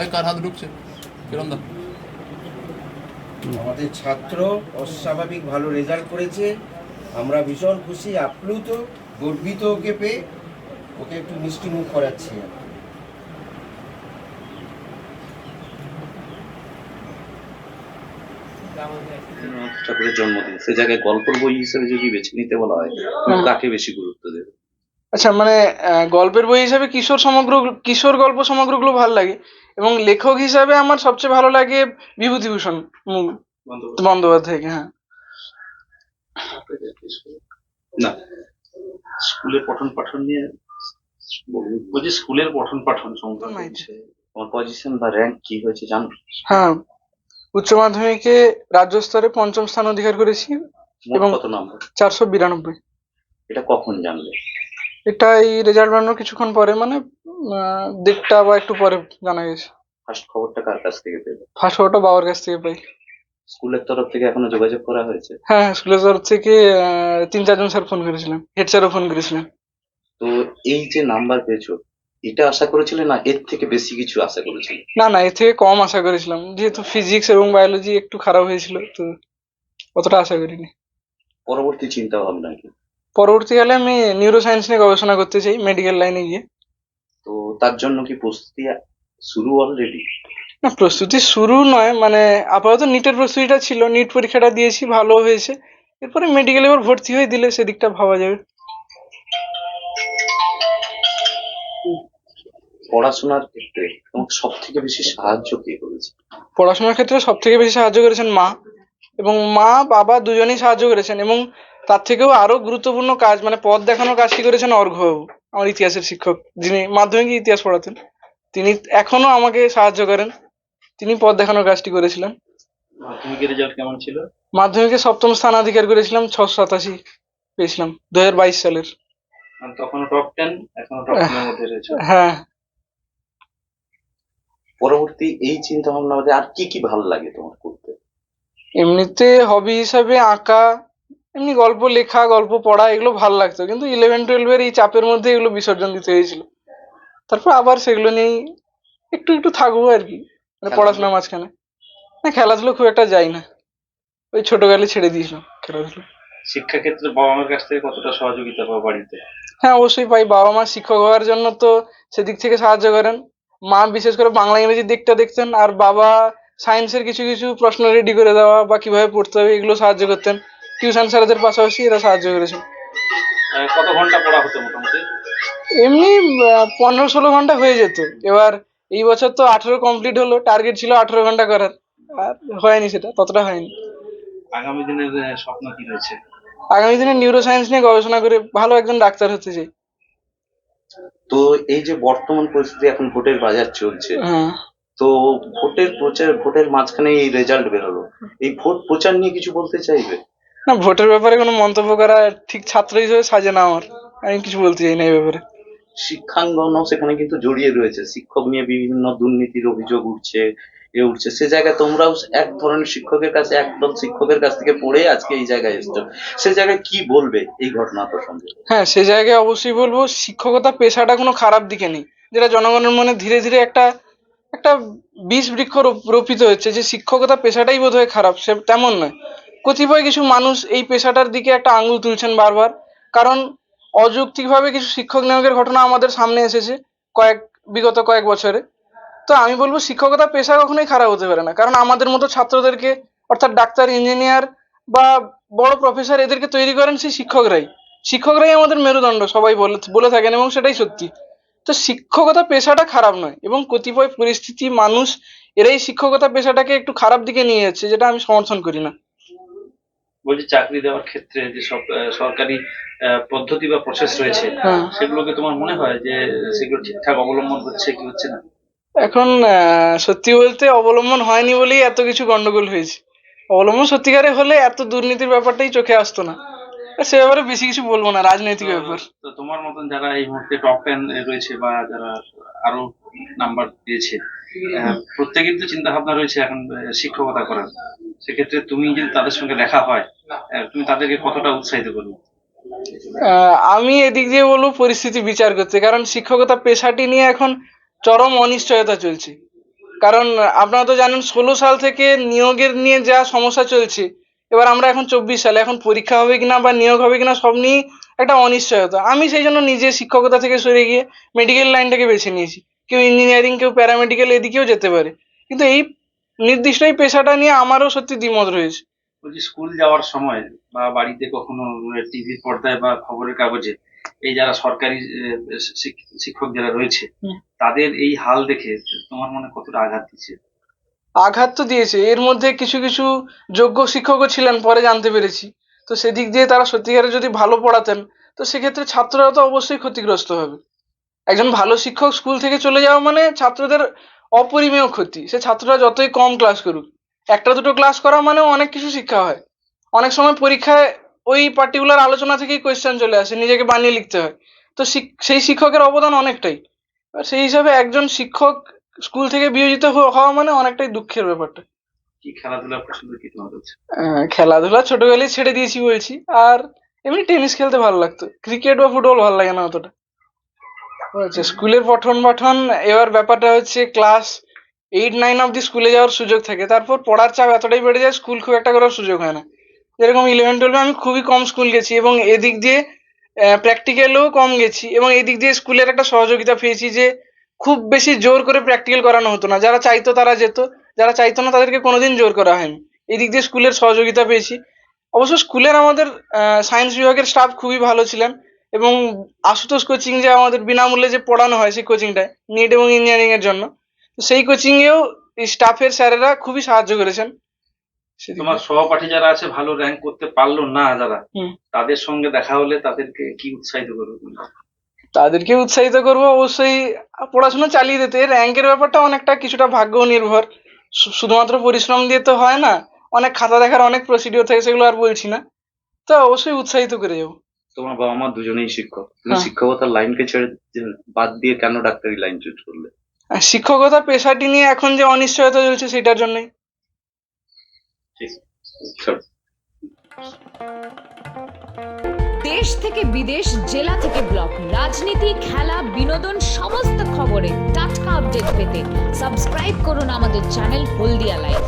কাকে কার হাত ঢুকছে? কিরম দা। আমাদের ছাত্র অস্বাভাবিক ভালো রেজাল্ট করেছে। আমরা ভীষণ খুশি আপ্লুত গর্বিত ওকে পেয়ে। ওকে একটু মিষ্টি মুখ করাচ্ছি ঠাকুরের জন্মদিন সে জায়গায় গল্পের বই হিসেবে যদি বেছে নিতে বলা হয় তুমি কাকে বেশি গুরুত্ব দেবে? আচ্ছা মানে আহ, গল্পের বই হিসাবে কিশোর সমগ্র কিশোর গল্প সমগ্রগুলো ভালো লাগে। এবং লেখক হিসাবে আমার সবচেয়ে ভালো লাগে বিভূতিভূষণ বন্দ্যোপাধ্যায়কে হ্যাঁ। না স্কুলের পঠন পাঠন নিয়ে বলছি স্কুলের পঠন পাঠন সংক্রান্ত তোমার পজিশন বা র্যাঙ্ক কি হয়েছে জানো? হ্যাঁ উচ্চ মাধ্যমিকে রাজ্য স্তরে পঞ্চম স্থান অধিকার করেছি এবং- কত নাম্বার চারশো বিরানব্বই। এটা কখন জানলে? এটা এই রেজাল্ট বানানোর কিছুক্ষণ পরে মানে দেড়টা বা একটু পরে জানা গেছে। ফার্স্ট খবরটা কার কাছ থেকে পেলে? ফার্স্ট ফটোটা বাবার কাছ থেকে পাই। স্কুলের তরফ থেকে এখনও যোগাযোগ করা হয়েছে? হ্যাঁ হ্যাঁ, স্কুলের তরফ থেকে তিন চারজন স্যার ফোন করেছিলেন। হেড স্যারও ফোন করেছিলেন। তো এই যে নাম্বার পেয়েছ এটা আশা করেছিলে না এর থেকে বেশি কিছু আশা করেছিলে? না না এর থেকে কম আশা করেছিলাম। যেহেতু ফিজিক্স এবং বায়োলজি একটু খারাপ হয়েছিল তো অতটা আশা করিনি। পরবর্তী চিন্তা ভাবনা কি? পরবর্তীকালে আমি নিউরো সায়েন্স নিয়ে গবেষণা করতে চাই মেডিকেল লাইনে গিয়ে। তো তার জন্য কি প্রস্তুতি শুরু অলরেডি না প্রস্তুতি শুরু নয় মানে আপাতত নিটের প্রস্তুতিটা ছিল নিট পরীক্ষাটা দিয়েছি ভালো হয়েছে। এরপরে মেডিকেলে এবার ভর্তি হয়ে দিলে সেদিকটা ভাবা যাবে। পড়াশোনার ক্ষেত্রে তোমাকে সব থেকে বেশি সাহায্য কে করেছে? পড়াশোনার ক্ষেত্রে সব থেকে বেশি সাহায্য করেছেন মা। এবং মা বাবা দুজনেই সাহায্য করেছেন এবং তার থেকেও আরও গুরুত্বপূর্ণ কাজ মানে পথ দেখানোর কাজটি করেছেন অর্ঘ্যবাবু আমার ইতিহাসের শিক্ষক যিনি মাধ্যমিকে ইতিহাস পড়াতেন। তিনি এখনও আমাকে সাহায্য করেন। তিনি পথ দেখানোর কাজটি করেছিলেন। মাধ্যমিকের রেজাল্ট কেমন ছিল? মাধ্যমিকে সপ্তম স্থান অধিকার করেছিলাম ছশো সাতাশি পেয়েছিলাম দু হাজার বাইশ সালের। মানে তখনও টপ টেন এখনও টপ টেনের মধ্যে রয়েছে। হ্যাঁ। পরবর্তী এই চিন্তা ভাবনা মধ্যে আর কি কি ভালো লাগে তোমার করতে? এমনিতে হবি হিসাবে আঁকা এমনি গল্প লেখা গল্প পড়া এগুলো ভালো লাগতো। কিন্তু ইলেভেন টুয়েলভের এই চাপের মধ্যে এগুলো বিসর্জন দিতে হয়েছিল। তারপর আবার সেগুলো নিয়েই একটু একটু থাকব আর কি। মানে পড়াশোনার মাঝখানে। না খেলাধুলো খুব একটা যাই না। ওই ছোটকালে ছেড়ে দিয়েছিলাম খেলাধুলো। শিক্ষা ক্ষেত্রে বাবা মার কাছ থেকে কতটা সহযোগিতা পাও বাড়িতে? হ্যাঁ অবশ্যই পাই। বাবা মা শিক্ষক হওয়ার জন্য তো সেদিক থেকে সাহায্য করেন। মা বিশেষ করে বাংলা ইংরেজির দিকটা দেখতেন আর বাবা সায়েন্সের কিছু কিছু প্রশ্ন রেডি করে দেওয়া বা কীভাবে পড়তে হবে এগুলো সাহায্য করতেন। টিউশন স্যারদের পাশাপাশি এরা সাহায্য করেছেন কত ঘণ্টা পড়া হতো মোটামুটি? এমনি পনেরো ষোলো ঘণ্টা হয়ে যেত। এবার এই বছর তো আঠেরো কমপ্লিট হলো টার্গেট ছিল আঠেরো ঘণ্টা করার। আর হয়নি সেটা ততটা হয়নি। আগামী দিনের স্বপ্ন কি রয়েছে? আগামী দিনে নিউরো সায়েন্স নিয়ে গবেষণা করে ভালো একজন ডাক্তার হতে চাই তো এই যে বর্তমান পরিস্থিতি এখন ভোটের বাজার চলছে। হ্যাঁ। তো ভোটের প্রচার ভোটের মাঝখানে এই রেজাল্ট বেরোলো। এই ভোট প্রচার নিয়ে কিছু বলতে চাইবে? না ভোটের ব্যাপারে কোনো মন্তব্য করা ঠিক ছাত্র হিসেবে সাজে না আমার। আমি কিছু বলতে চাই না এই ব্যাপারে। শিক্ষাঙ্গনও সেখানে কিন্তু জড়িয়ে রয়েছে। শিক্ষক নিয়ে বিভিন্ন দুর্নীতির অভিযোগ উঠছে, এ উঠছে। সে জায়গায় তোমরাও এক ধরনের শিক্ষকের কাছে, একদল শিক্ষকের কাছ থেকে পড়ে আজকে এই জায়গায় এসছো। সে জায়গায় কি বলবে এই ঘটনা প্রসঙ্গে? হ্যাঁ সে জায়গায় অবশ্যই বলব, শিক্ষকতা পেশাটা কোনো খারাপ দিকে নেই। যেটা জনগণের মনে ধীরে ধীরে একটা একটা বীজ বৃক্ষ রোপ- রোপিত হচ্ছে যে শিক্ষকতা পেশাটাই বোধহয় খারাপ, সে তেমন নয়। কতিপয় কিছু মানুষ এই পেশাটার দিকে একটা আঙুল তুলছেন বারবার। কারণ অযৌক্তিকভাবে কিছু শিক্ষক নিয়োগের ঘটনা আমাদের সামনে এসেছে কয়েক, বিগত কয়েক বছরে। তো আমি বলব, শিক্ষকতা পেশা কখনোই খারাপ হতে পারে না। কারণ আমাদের মতো ছাত্রদেরকে, অর্থাৎ ডাক্তার, ইঞ্জিনিয়ার বা বড় প্রফেসর এদেরকে তৈরি করেন সেই শিক্ষকরাই। শিক্ষকরাই আমাদের মেরুদণ্ড, সবাই বলে বলে থাকেন এবং সেটাই সত্যি। তো শিক্ষকতা পেশাটা খারাপ নয় এবং কতিপয় পরিস্থিতি মানুষ এরাই শিক্ষকতা পেশাটাকে একটু খারাপ দিকে নিয়ে যাচ্ছে, যেটা আমি সমর্থন করি না। বলছি চাকরি দেওয়ার ক্ষেত্রে যে সব সরকারি পদ্ধতি বা প্রসেস রয়েছে হ্যাঁ। সেগুলোকে তোমার মনে হয় যে সেগুলো ঠিকঠাক অবলম্বন হচ্ছে কি হচ্ছে না? এখন সত্যি বলতে অবলম্বন হয়নি বলেই এত কিছু গন্ডগোল হয়েছে। অবলম্বন সত্যিকারে হলে এত দুর্নীতির ব্যাপারটাই চোখে আসতো না। সে ব্যাপারে বেশি কিছু বলব না রাজনৈতিক ব্যাপার। তো তোমার মতন যারা এই মুহূর্তে টপ টেন রয়েছে বা যারা আরও নাম্বার পেয়েছে প্রত্যেকের তো চিন্তা ভাবনা রয়েছে এখন শিক্ষকতা করার। সেক্ষেত্রে তুমি যদি তাদের সঙ্গে দেখা হয় তুমি তাদেরকে কতটা উৎসাহিত করবে? আমি এদিক দিয়ে বলব পরিস্থিতি বিচার করতে, কারণ শিক্ষকতা পেশাটি নিয়ে এখন চরম অনিশ্চয়তা চলছে। কারণ আপনারা তো জানেন, ষোলো সাল থেকে নিয়োগের নিয়ে যা সমস্যা চলছে, এবার আমরা এখন চব্বিশ সালে, এখন পরীক্ষা হবে কিনা বা নিয়োগ হবে কিনা সব নিয়েই একটা অনিশ্চয়তা। আমি সেই জন্য নিজে শিক্ষকতা থেকে সরে গিয়ে মেডিকেল লাইনটাকে বেছে নিয়েছি। কেউ ইঞ্জিনিয়ারিং কেউ প্যারামেডিক্যাল এদিকেও যেতে পারে। কিন্তু এই নির্দিষ্ট এই পেশাটা নিয়ে আমারও সত্যি দ্বিমত রয়েছে। বলছি স্কুল যাওয়ার সময় বা বাড়িতে কখনো টিভির পর্দায় বা খবরের কাগজে এই যারা সরকারি শিক্ষক যারা রয়েছে তাদের এই হাল দেখে তোমার মনে কতটা আঘাত দিচ্ছে? আঘাত তো দিয়েছে। এর মধ্যে কিছু কিছু যোগ্য শিক্ষকও ছিলেন পরে জানতে পেরেছি। তো সেদিক দিয়ে তারা সত্যিকারে যদি ভালো পড়াতেন তো সেক্ষেত্রে ছাত্ররা তো অবশ্যই ক্ষতিগ্রস্ত হবে। একজন ভালো শিক্ষক স্কুল থেকে চলে যাওয়া মানে ছাত্রদের অপরিমেয় ক্ষতি। সে ছাত্ররা যতই কম ক্লাস করুক একটা দুটো ক্লাস করা মানেও অনেক কিছু শিক্ষা হয়। অনেক সময় পরীক্ষায় ওই পার্টিকুলার আলোচনা থেকেই কোয়েশ্চেন চলে আসে নিজেকে বানিয়ে লিখতে হয়। তো সেই শিক্ষকের অবদান অনেকটাই। আর সেই হিসাবে একজন শিক্ষক স্কুল থেকে বিয়োজিত হওয়া মানে অনেকটাই দুঃখের ব্যাপারটা। কি খেলাধুলার পছন্দ কি তোমার হচ্ছে খেলাধুলা ছোটবেলায় ছেড়ে দিয়েছি বলছি। আর এমনি টেনিস খেলতে ভালো লাগতো। ক্রিকেট বা ফুটবল ভালো লাগে না অতটা। আচ্ছা স্কুলের পঠন পাঠন, এবার ব্যাপারটা হচ্ছে ক্লাস এইট নাইন অব্দি স্কুলে যাওয়ার সুযোগ থাকে। তারপর পড়ার চাপ এতটাই বেড়ে যায় স্কুল খুব একটা করার সুযোগ হয় না। যেরকম ইলেভেন টুয়েলভে আমি খুবই কম স্কুল গেছি এবং এদিক দিয়ে প্র্যাকটিক্যালেও কম গেছি এবং এদিক দিয়ে স্কুলের একটা সহযোগিতা পেয়েছি যে, খুব বেশি জোর করে প্র্যাকটিক্যাল করানো হতো না। যারা চাইতো তারা যেত, যারা চাইতো না তাদেরকে কোনোদিন জোর করা হয়নি। এদিক দিয়ে স্কুলের সহযোগিতা পেয়েছি। অবশ্য স্কুলের আমাদের সায়েন্স বিভাগের স্টাফ খুবই ভালো ছিলেন। এবং আশুতোষ কোচিং যে আমাদের বিনামূল্যে যে পড়ানো হয় সেই কোচিংটায় নিট এবং ইঞ্জিনিয়ারিং এর জন্য। তো সেই কোচিংয়েও স্টাফের স্যারেরা খুবই সাহায্য করেছেন। তোমার সহপাঠী যারা আছে ভালো র্যাঙ্ক করতে পারল না যারা তাদের সঙ্গে দেখা হলে তাদেরকে কি উৎসাহিত করবে? তাদেরকে উৎসাহিত করব অবশ্যই। পড়াশোনা চালিয়ে দিতে র্যাঙ্কের ব্যাপারটা অনেকটা কিছুটা ভাগ্য নির্ভর শুধুমাত্র পরিশ্রম দিয়ে তো হয় না অনেক খাতা দেখার অনেক প্রসিডিওর থাকে সেগুলো আর বলছি না। তো অবশ্যই উৎসাহিত করে যাব তোমার বাবা মা দুজনেই শিক্ষক। তুমি হ্যাঁ। শিক্ষকতার লাইনকে ছেড়ে বাদ দিয়ে কেন ডাক্তারি লাইন চুজ করলে? আর শিক্ষকতা পেশাটি নিয়ে এখন যে অনিশ্চয়তা চলছে সেটার জন্যই। দেশ থেকে বিদেশ জেলা থেকে ব্লক রাজনীতি খেলা বিনোদন সমস্ত খবরে টাটকা আপডেট পেতে সাবস্ক্রাইব করুন আমাদের চ্যানেল হলদিয়া লাইভ